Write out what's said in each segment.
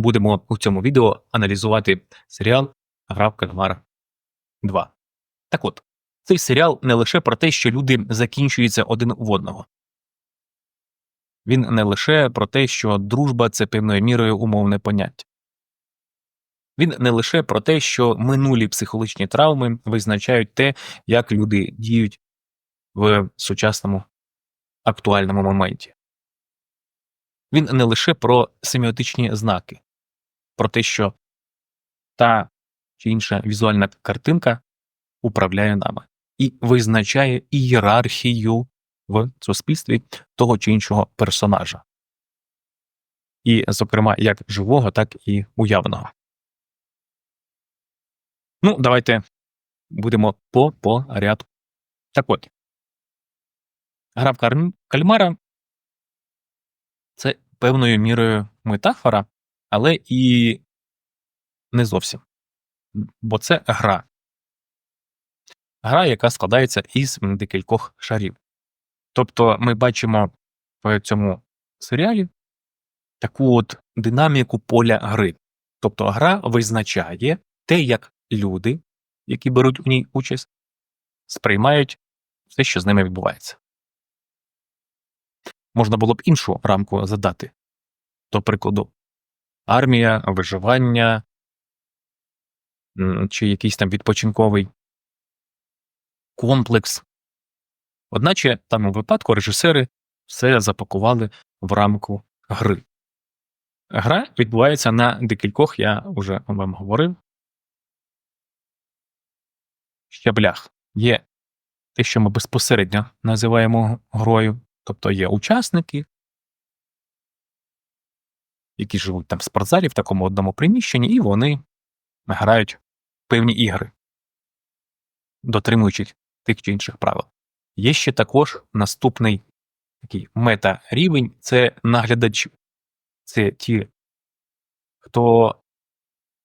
будемо у цьому відео аналізувати серіал Гра в кальмара 2. Так от, цей серіал не лише про те, що люди закінчуються один в одного. Він не лише про те, що дружба це певною мірою умовне поняття. Він не лише про те, що минулі психологічні травми визначають те, як люди діють в сучасному актуальному моменті. Він не лише про семіотичні знаки, про те, що та чи інша візуальна картинка управляє нами і визначає ієрархію в суспільстві того чи іншого персонажа, і, зокрема, як живого, так і уявного. Ну, давайте будемо по по ряду. Так от, гра в кальмара це певною мірою метафора, але і не зовсім. Бо це гра. Гра, яка складається із декількох шарів. Тобто ми бачимо в цьому серіалі таку от динаміку поля гри. Тобто гра визначає те, як люди, які беруть у ній участь, сприймають все, що з ними відбувається. Можна було б іншу рамку задати. До прикладу, армія, виживання чи якийсь там відпочинковий комплекс. Одначе в тому випадку режисери все запакували в рамку гри. Гра відбувається на декількох, я вже вам говорив, щаблях. Є те, що ми безпосередньо називаємо грою, тобто є учасники, які живуть там в спортзалі в такому одному приміщенні, і вони грають певні ігри, дотримуючись тих чи інших правил. Є ще також наступний такий мета-рівень це наглядачі. Це ті, хто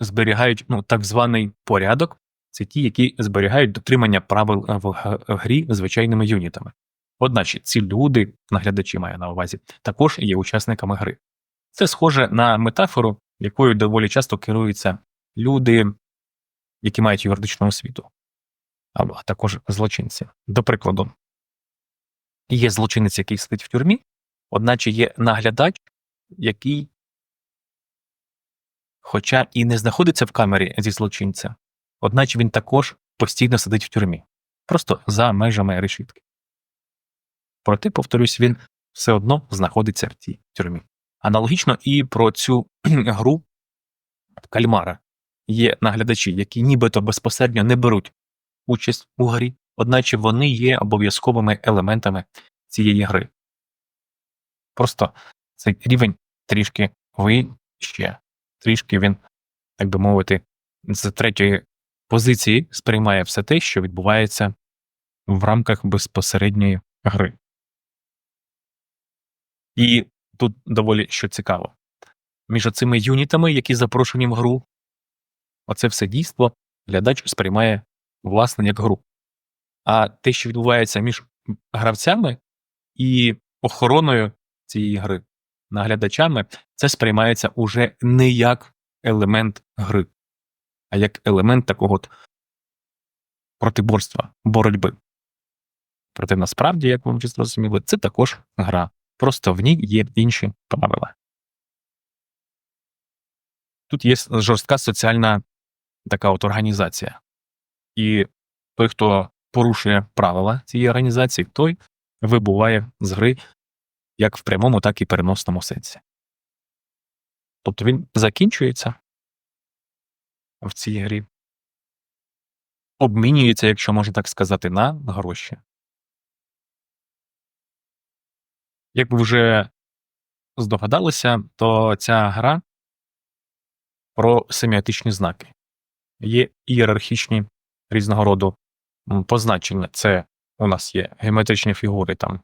зберігають ну, так званий порядок, це ті, які зберігають дотримання правил в грі звичайними юнітами. Одначе ці люди, наглядачі маю на увазі, також є учасниками гри. Це схоже на метафору, якою доволі часто керуються люди, які мають юридичну освіту, або також злочинці. До прикладу, є злочинець, який сидить в тюрмі, одначе є наглядач, який, хоча і не знаходиться в камері зі злочинця, одначе він також постійно сидить в тюрмі, просто за межами решітки. Проте, повторюсь, він все одно знаходиться в цій тюрмі. Аналогічно і про цю гру кальмара є наглядачі, які нібито безпосередньо не беруть участь у грі, одначе вони є обов'язковими елементами цієї гри. Просто цей рівень трішки вище, трішки він, так би мовити, з третьої позиції сприймає все те, що відбувається в рамках безпосередньої гри. І тут доволі що цікаво. Між цими юнітами, які запрошені в гру, оце все дійство глядач сприймає власне як гру. А те, що відбувається між гравцями і охороною цієї гри, наглядачами, це сприймається уже не як елемент гри, а як елемент такого от протиборства, боротьби. Проте насправді, як ви вже зрозуміли, це також гра. Просто в ній є інші правила. Тут є жорстка соціальна така от організація. І той, хто порушує правила цієї організації, той вибуває з гри як в прямому, так і переносному сенсі. Тобто він закінчується в цій грі, обмінюється, якщо можна так сказати, на гроші. Як ви вже здогадалися, то ця гра про семіотичні знаки. Є ієрархічні різного роду позначення. Це у нас є геометричні фігури там.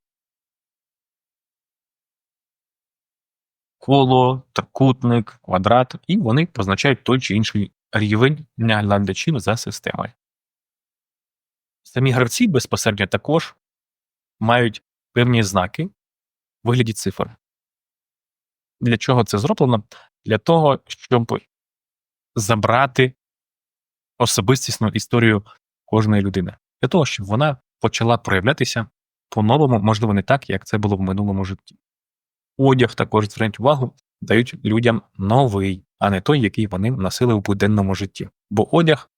Коло, трикутник, квадрат, і вони позначають той чи інший рівень наглядачів за системою. Самі гравці безпосередньо також мають певні знаки вигляді цифр. Для чого це зроблено? для того, щоб забрати особистісну історію кожної людини, для того, щоб вона почала проявлятися по-новому, можливо, не так, як це було в минулому житті. Одяг також зверніть увагу, дають людям новий, а не той, який вони носили в буденному житті. Бо одяг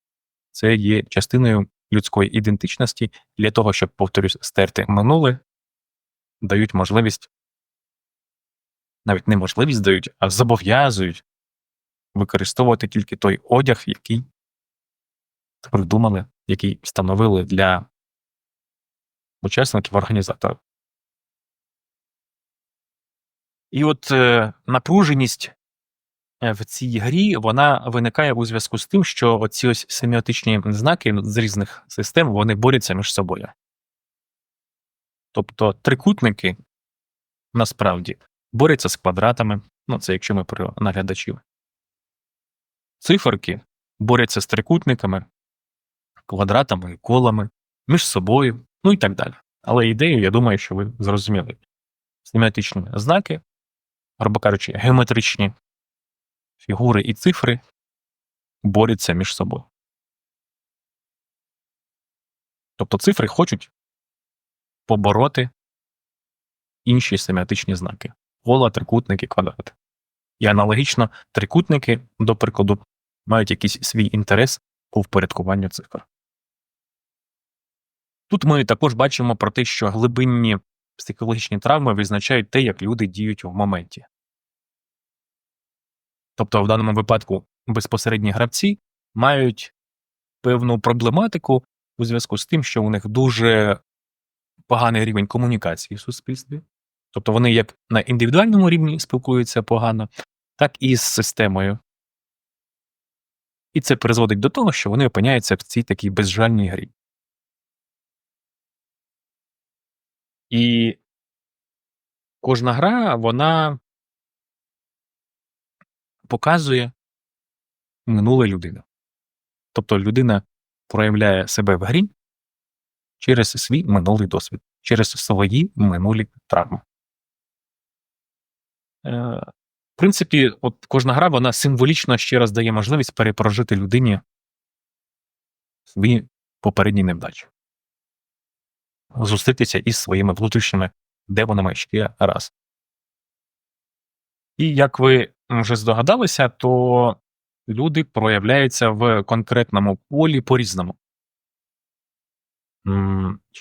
це є частиною людської ідентичності для того, щоб, повторюсь, стерти минуле, дають можливість, навіть не можливість дають, а зобов'язують використовувати тільки той одяг, який придумали, який встановили для учасників організаторів. І от е, напруженість е, в цій грі вона виникає у зв'язку з тим, що оці ось семіотичні знаки з різних систем вони борються між собою. Тобто трикутники насправді борються з квадратами, ну це якщо ми про наглядачів. Циферки борються з трикутниками, квадратами колами, між собою, ну і так далі. Але ідею, я думаю, що ви зрозуміли. Семіотичні знаки, грубо кажучи, геометричні фігури і цифри борються між собою. Тобто цифри хочуть побороти інші семіотичні знаки кола, трикутники, квадрати. І аналогічно трикутники, до прикладу, мають якийсь свій інтерес у впорядкуванню цифр. Тут ми також бачимо про те, що глибинні психологічні травми визначають те, як люди діють в моменті. Тобто, в даному випадку безпосередні гравці мають певну проблематику у зв'язку з тим, що у них дуже поганий рівень комунікації в суспільстві. Тобто вони як на індивідуальному рівні спілкуються погано, так і з системою. І це призводить до того, що вони опиняються в цій такій безжальній грі. І кожна гра, вона показує минуле людини. Тобто людина проявляє себе в грі через свій минулий досвід, через свої минулі травми. Е, В принципі, от кожна гра вона символічно ще раз дає можливість перепрожити людині свої попередні невдачі зустрітися із своїми внутрішніми демонами ще раз. І як ви вже здогадалися, то люди проявляються в конкретному полі по-різному.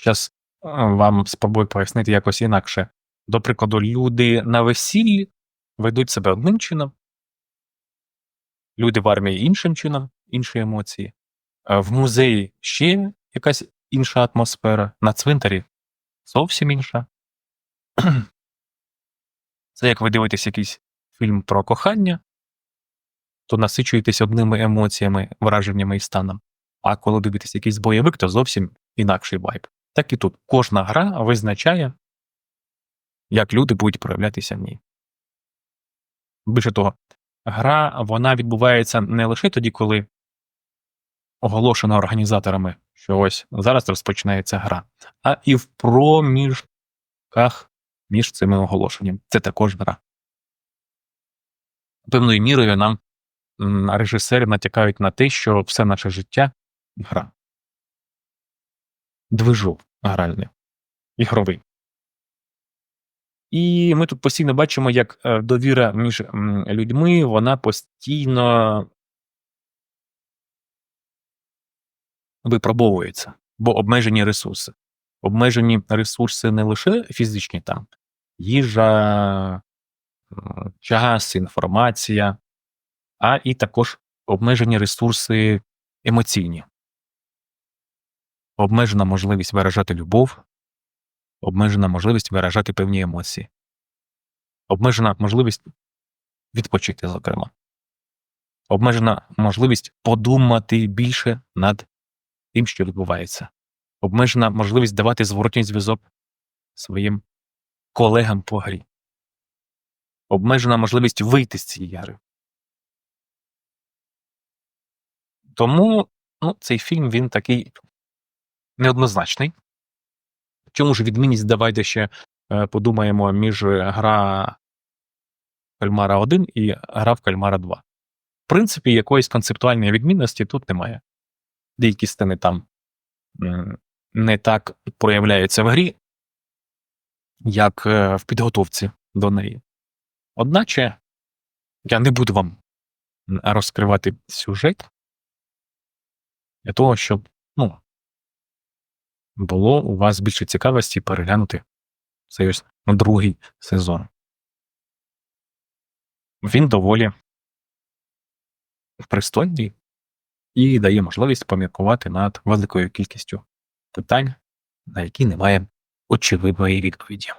Зараз вам спробую пояснити якось інакше. До прикладу, люди на весіллі ведуть себе одним чином, люди в армії іншим чином, інші емоції, в музеї ще якась інша атмосфера, на цвинтарі зовсім інша. Це як ви дивитесь якийсь фільм про кохання, то насичуєтесь одними емоціями, враженнями і станом. А коли дивитесь якийсь бойовик, то зовсім інакший вайб. Так і тут кожна гра визначає, як люди будуть проявлятися в ній. Більше того, гра вона відбувається не лише тоді, коли оголошена організаторами що ось зараз розпочинається гра, а і в проміжках між цими оголошеннями. Це також гра. Певною мірою нам режисери натякають на те, що все наше життя гра. Движок гральний, ігровий. І ми тут постійно бачимо, як е, довіра між людьми вона постійно випробовується, бо обмежені ресурси. Обмежені ресурси не лише фізичні там, їжа, час, інформація, а і також обмежені ресурси емоційні, обмежена можливість виражати любов, обмежена можливість виражати певні емоції, обмежена можливість відпочити, зокрема, обмежена можливість подумати більше над тим, що відбувається, обмежена можливість давати зворотній зв'язок своїм колегам по грі, обмежена можливість вийти з цієї гри. Тому ну, цей фільм він такий неоднозначний. Чому ж відмінність давайте ще е, подумаємо між гра кальмара 1 і гра в кальмара 2. В принципі, якоїсь концептуальної відмінності тут немає. Деякі сцени там не так проявляються в грі, як е, в підготовці до неї. Одначе я не буду вам розкривати сюжет для того, щоб було у вас більше цікавості переглянути цей ось другий сезон. Він доволі пристойний і дає можливість поміркувати над великою кількістю питань, на які немає очевидної відповіді.